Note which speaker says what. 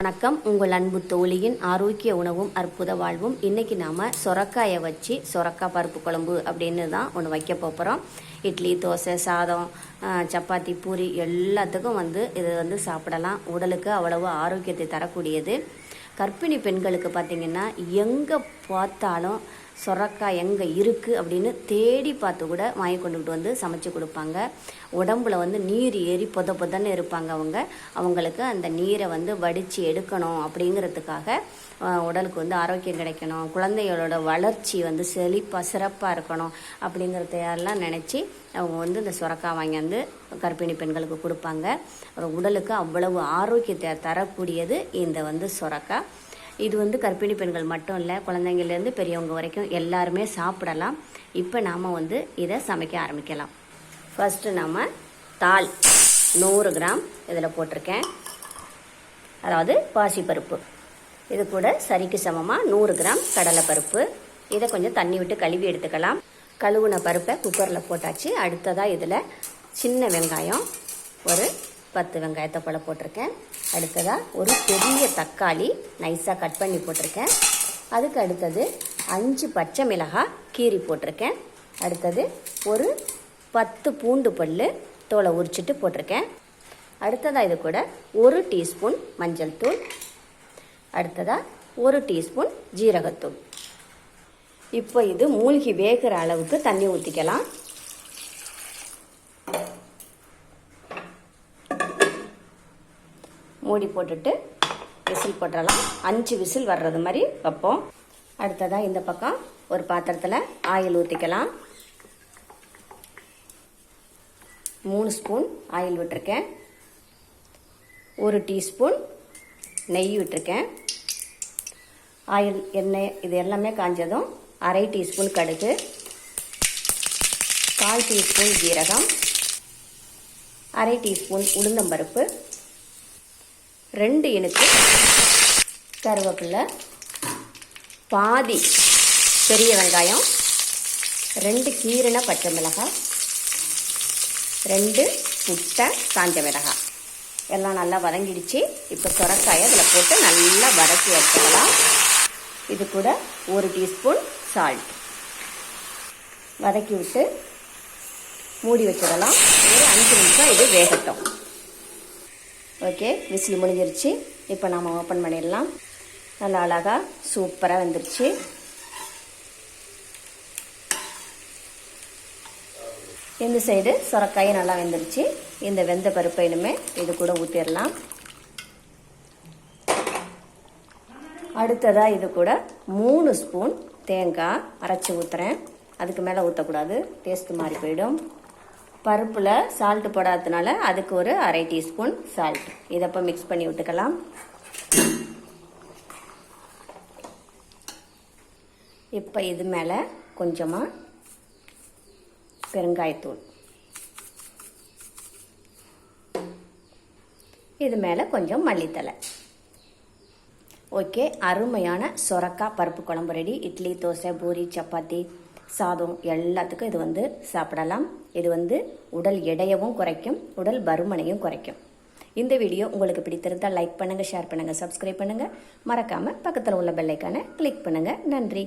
Speaker 1: வணக்கம். உங்கள் அன்பு தோழியின் ஆரோக்கிய உணவும் அற்புத வாழ்வும். இன்னைக்கு நாம சொரக்காயை வச்சு சொரக்காய் பருப்பு குழம்பு அப்படின்னு தான் ஒன்று வைக்க போகிறோம் இட்லி தோசை சாதம் சப்பாத்தி பூரி எல்லாத்துக்கும் வந்து இது வந்து சாப்பிடலாம். உடலுக்கு அவ்வளவு ஆரோக்கியத்தை தரக்கூடியது. கர்ப்பிணி பெண்களுக்கு பார்த்தீங்கன்னா எங்கே பார்த்தாலும் சொரக்காய் எங்கே இருக்குது அப்படின்னு தேடி பார்த்து கூட வாங்கி கொண்டுகிட்டு வந்து சமைச்சு கொடுப்பாங்க. உடம்புல வந்து நீர் ஏறி பொத பொதன்னு இருப்பாங்க அவங்க. அவங்களுக்கு அந்த நீரை வந்து வடித்து எடுக்கணும் அப்படிங்கிறதுக்காக உடலுக்கு வந்து ஆரோக்கியம் கிடைக்கணும். குழந்தைகளோட வளர்ச்சி வந்து செழிப்பாக சிறப்பாக இருக்கணும் அப்படிங்கிறதையெல்லாம் நினச்சி அவங்க வந்து இந்த சுரக்காய் வாங்கி வந்து கர்ப்பிணி பெண்களுக்கு கொடுப்பாங்க. அப்புறம் உடலுக்கு அவ்வளவு ஆரோக்கியத்தை தரக்கூடியது இந்த வந்து சுரக்காய் இது வந்து கர்ப்பிணி பெண்கள் மட்டும் இல்லை குழந்தைங்கள்லேருந்து பெரியவங்க வரைக்கும் எல்லாருமே சாப்பிடலாம். இப்போ நாம் வந்து இதை சமைக்க ஆரம்பிக்கலாம். ஃபஸ்ட்டு நம்ம தால் நூறு கிராம் இதில் போட்டிருக்கேன். அதாவது பாசிப்பருப்பு. இது கூட சரிக்கு சமமாக நூறு கிராம் கடலைப்பருப்பு. இதை கொஞ்சம் தண்ணி விட்டு கழுவி எடுத்துக்கலாம். கழுவுன பருப்பை குக்கரில் போட்டாச்சு. அடுத்ததாக இதில் சின்ன வெங்காயம் ஒரு பத்து வெங்காயத்தை போல போட்டிருக்கேன். அடுத்ததாக ஒரு பெரிய தக்காளி நைஸாக கட் பண்ணி போட்டிருக்கேன். அதுக்கு அடுத்தது அஞ்சு பச்சை மிளகாய் கீரி போட்டிருக்கேன். அடுத்தது ஒரு பத்து பூண்டு பல்லு தோலை உரிச்சிட்டு போட்டிருக்கேன். அடுத்ததாக இது கூட ஒரு டீஸ்பூன் மஞ்சள் தூள். அடுத்ததாக ஒரு டீஸ்பூன் ஜீரகத்தூள். இப்போ இது மூழ்கி வேகிற அளவுக்கு தண்ணி ஊற்றிக்கலாம் மூடி போட்டுட்டு விசில் போட்டுடலாம் அஞ்சு விசில் வர்றது மாதிரி வைப்போம். அடுத்ததாக இந்த பக்கம் ஒரு பாத்திரத்தில் ஆயில் ஊற்றிக்கலாம் மூணு ஸ்பூன் ஆயில் விட்டுருக்கேன். ஒரு டீஸ்பூன் நெய் விட்டுருக்கேன். ஆயில் எண்ணெய் இது எல்லாமே காஞ்சதும் அரை டீஸ்பூன் கடுகு கால் டீஸ்பூன் ஜீரகம் அரை டீஸ்பூன் உளுந்தம்பருப்பு ரெண்டு இனுக்கு கருவேப்பிலை பாதி பெரிய வெங்காயம் ரெண்டு கீரின பச்சை மிளகாய் ரெண்டு புட்டை காஞ்ச மிளகாய். எல்லாம் நல்லா வதங்கிடுச்சு. இப்போ சுரக்காயை அதில் போட்டு நல்லா வதக்கி வச்சுக்கலாம். இது கூட ஒரு டீஸ்பூன் சால்ட் வதக்கி விட்டு மூடி வச்சிடலாம். ஒரு அஞ்சு நிமிஷம் இது வேகட்டும். ஓகே விசில் முடிஞ்சிருச்சு இப்போ நாம் ஓப்பன் பண்ணிடலாம். நல்லா அழகாக சூப்பராக வந்துருச்சு. இந்த சைடு சுரக்காயும் நல்லா வெந்துருச்சு. இந்த வெந்த பருப்பை இனிமே இது கூட ஊற்றிடலாம் அடுத்ததாக இது கூட மூணு ஸ்பூன் தேங்காய் அரைச்சி ஊற்றுறேன் அதுக்கு மேலே ஊற்றக்கூடாது டேஸ்ட் மாறி போயிடும். பருப்பில் சால்ட்டு போடாததுனால அதுக்கு ஒரு அரை டீஸ்பூன் சால்ட் இதை இப்போ மிக்ஸ் பண்ணி விட்டுக்கலாம். இப்போ இது மேலே கொஞ்சமாக பெருங்காயத்தூள். இது மேலே கொஞ்சம் மல்லித்தலை ஓகே அருமையான சொரக்காய் பருப்பு குழம்பு ரெடி இட்லி தோசை பூரி சப்பாத்தி. சாதம் எல்லாத்துக்கும் இது வந்து சாப்பிடலாம். இது வந்து உடல் எடையவும் குறைக்கும் உடல் பருமனையும் குறைக்கும். இந்த வீடியோ உங்களுக்கு பிடித்திருந்தால் லைக் பண்ணுங்கள் ஷேர் பண்ணுங்கள் சப்ஸ்கிரைப் பண்ணுங்கள் மறக்காமல் பக்கத்தில் உள்ள பெல்லைக்கான கிளிக் பண்ணுங்கள் நன்றி.